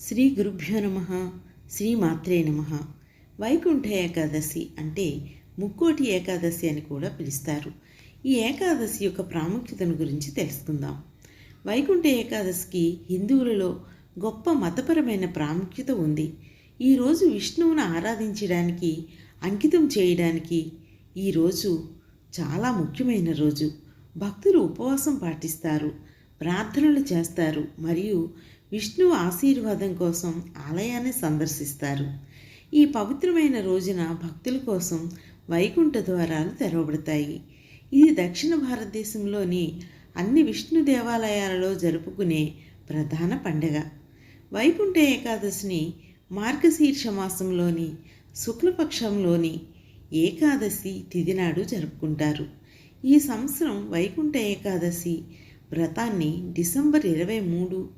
శ్రీ గురుభ్యో నమ శ్రీ మాత్రే నమ. వైకుంఠ ఏకాదశి అంటే ముక్కోటి ఏకాదశి అని కూడా పిలుస్తారు. ఈ ఏకాదశి యొక్క ప్రాముఖ్యతను గురించి తెలుసుకుందాం. వైకుంఠ ఏకాదశికి హిందువులలో గొప్ప మతపరమైన ప్రాముఖ్యత ఉంది. ఈరోజు విష్ణువును ఆరాధించడానికి అంకితం చేయడానికి ఈరోజు చాలా ముఖ్యమైన రోజు. భక్తులు ఉపవాసం పాటిస్తారు. ప్రార్థనలు చేస్తారు మరియు విష్ణువు ఆశీర్వాదం కోసం ఆలయాన్ని సందర్శిస్తారు. ఈ పవిత్రమైన రోజున భక్తుల కోసం వైకుంఠ ద్వారాలు తెరవబడతాయి. ఇది దక్షిణ భారతదేశంలోని అన్ని విష్ణు దేవాలయాలలో జరుపుకునే ప్రధాన పండగ. వైకుంఠ ఏకాదశిని మార్గశీర్ష మాసంలోని శుక్లపక్షంలోని ఏకాదశి తిథి నాడు జరుపుకుంటారు. ఈ సంవత్సరం వైకుంఠ ఏకాదశి వ్రతాన్ని డిసెంబర్ ఇరవై మూడు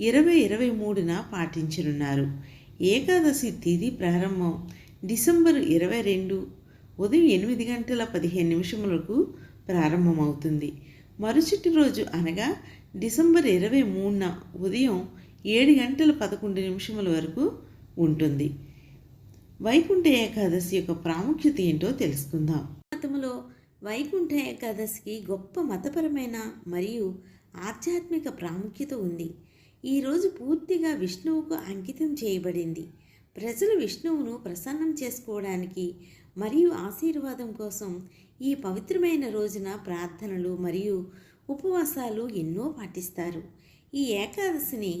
ఇరవై ఇరవై మూడున పాటించనున్నారు. ఏకాదశి తిథి ప్రారంభం డిసెంబర్ ఇరవై రెండు ఉదయం ఎనిమిది గంటల పదిహేను నిమిషములకు ప్రారంభమవుతుంది. మరుసటి రోజు అనగా డిసెంబర్ ఇరవై మూడున ఉదయం ఏడు గంటల పదకొండు నిమిషముల వరకు ఉంటుంది. వైకుంఠ ఏకాదశి యొక్క ప్రాముఖ్యత ఏంటో తెలుసుకుందాం. మతములో వైకుంఠ ఏకాదశికి గొప్ప మతపరమైన మరియు ఆధ్యాత్మిక ప్రాముఖ్యత ఉంది. ఈరోజు పూర్తిగా విష్ణువుకు అంకితం చేయబడింది. ప్రజలు విష్ణువును ప్రసన్నం చేసుకోవడానికి మరియు ఆశీర్వాదం కోసం ఈ పవిత్రమైన రోజున ప్రార్థనలు మరియు ఉపవాసాలు ఎన్నో పాటిస్తారు. ఈ ఏకాదశిని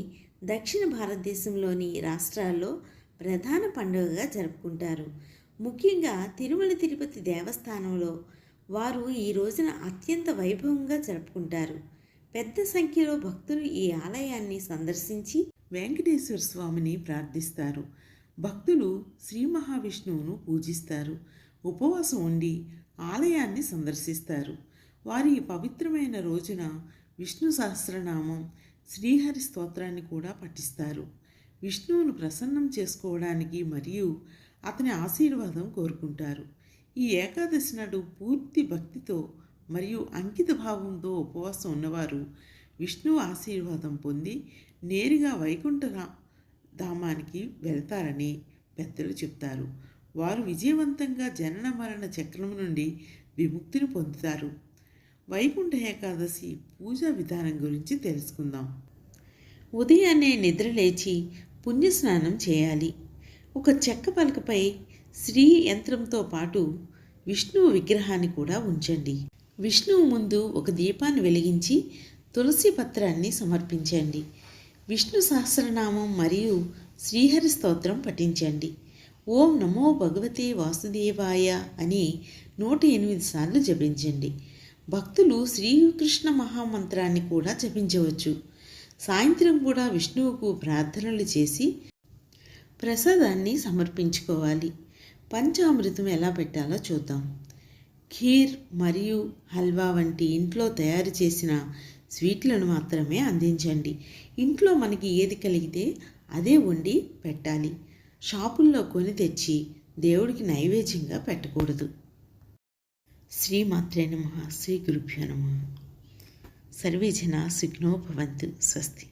దక్షిణ భారతదేశంలోని రాష్ట్రాల్లో ప్రధాన పండుగగా జరుపుకుంటారు. ముఖ్యంగా తిరుమల తిరుపతి దేవస్థానంలో వారు ఈ రోజున అత్యంత వైభవంగా జరుపుకుంటారు. పెద్ద సంఖ్యలో భక్తులు ఈ ఆలయాన్ని సందర్శించి వెంకటేశ్వర స్వామిని ప్రార్థిస్తారు. భక్తులు శ్రీ మహావిష్ణువును పూజిస్తారు. ఉపవాసం ఉండి ఆలయాన్ని సందర్శిస్తారు. వారి పవిత్రమైన రోజున విష్ణు సహస్రనామం శ్రీహరి స్తోత్రాన్ని కూడా పఠిస్తారు. విష్ణువును ప్రసన్నం చేసుకోవడానికి మరియు అతని ఆశీర్వాదం కోరుకుంటారు. ఈ ఏకాదశి నాడు పూర్తి భక్తితో మరియు అంకిత భావంతో ఉపవాసం ఉన్నవారు విష్ణువు ఆశీర్వాదం పొంది నేరుగా వైకుంఠ ధామానికి వెళ్తారని పెద్దలు చెప్తారు. వారు విజయవంతంగా జనన మరణ చక్రం నుండి విముక్తిని పొందుతారు. వైకుంఠ ఏకాదశి పూజా విధానం గురించి తెలుసుకుందాం. ఉదయాన్నే నిద్రలేచి పుణ్యస్నానం చేయాలి. ఒక చెక్క పలకపై శ్రీ యంత్రంతో పాటు విష్ణువు విగ్రహాన్ని కూడా ఉంచండి. విష్ణువు ముందు ఒక దీపాన్ని వెలిగించి తులసి పత్రాన్ని సమర్పించండి. విష్ణు సహస్రనామం మరియు శ్రీహరి స్తోత్రం పఠించండి. ఓం నమో భగవతే వాసుదేవాయ అని నూట ఎనిమిది సార్లు జపించండి. భక్తులు శ్రీకృష్ణ మహామంత్రాన్ని కూడా జపించవచ్చు. సాయంత్రం కూడా విష్ణువుకు ప్రార్థనలు చేసి ప్రసాదాన్ని సమర్పించుకోవాలి. పంచామృతం ఎలా పెట్టాలో చూద్దాం. ఖీర్ మరియు హల్వా వంటి ఇంట్లో తయారు చేసిన స్వీట్లను మాత్రమే అందించండి. ఇంట్లో మనకి ఏది కలిగితే అదే వండి పెట్టాలి. షాపుల్లో కొని తెచ్చి దేవుడికి నైవేద్యంగా పెట్టకూడదు. శ్రీమాత్రే నమ. శ్రీ గురుభ్యో నమ. సర్వే జన సుఖ్నో స్వస్తి.